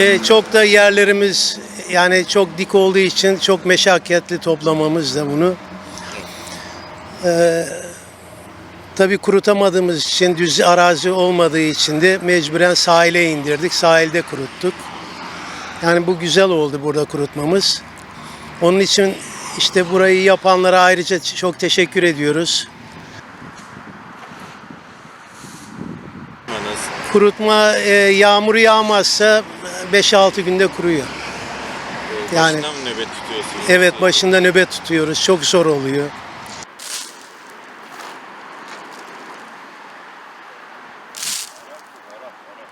E, çok da yerlerimiz yani çok dik olduğu için çok meşakkatli toplamamız da bunu. E, tabii kurutamadığımız için düz arazi olmadığı için de mecburen sahile indirdik. Sahilde kuruttuk. Yani bu güzel oldu burada kurutmamız. Onun için işte burayı yapanlara ayrıca çok teşekkür ediyoruz. Kurutma e, yağmur yağmazsa 5-6 günde kuruyor. Yani Başına mı nöbet tutuyorsunuz? evet başında nöbet tutuyoruz. Çok zor oluyor.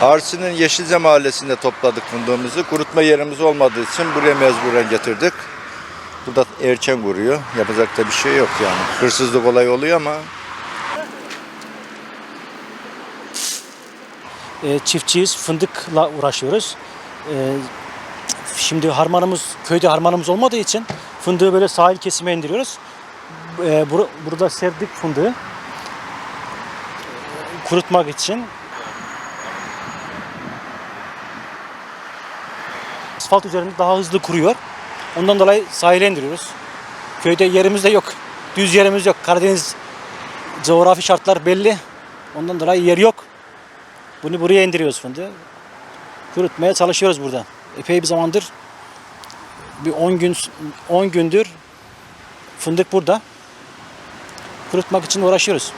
Arsi'nin Yeşilce mahallesinde topladık fındığımızı. Kurutma yerimiz olmadığı için buraya mecburen getirdik. Burada erken kuruyor. Yapacak da bir şey yok yani. Hırsızlık olay oluyor ama E, çiftçiyiz, fındıkla uğraşıyoruz. E, şimdi harmanımız, köyde harmanımız olmadığı için fındığı böyle sahil kesime indiriyoruz. E, bur- burada serdik fındığı. Kurutmak için. Asfalt üzerinde daha hızlı kuruyor. Ondan dolayı sahile indiriyoruz. Köyde yerimiz de yok. Düz yerimiz yok. Karadeniz coğrafi şartlar belli. Ondan dolayı yer yok. Bunu buraya indiriyoruz fındığı. Kurutmaya çalışıyoruz burada. Epey bir zamandır bir 10 gün 10 gündür fındık burada. Kurutmak için uğraşıyoruz.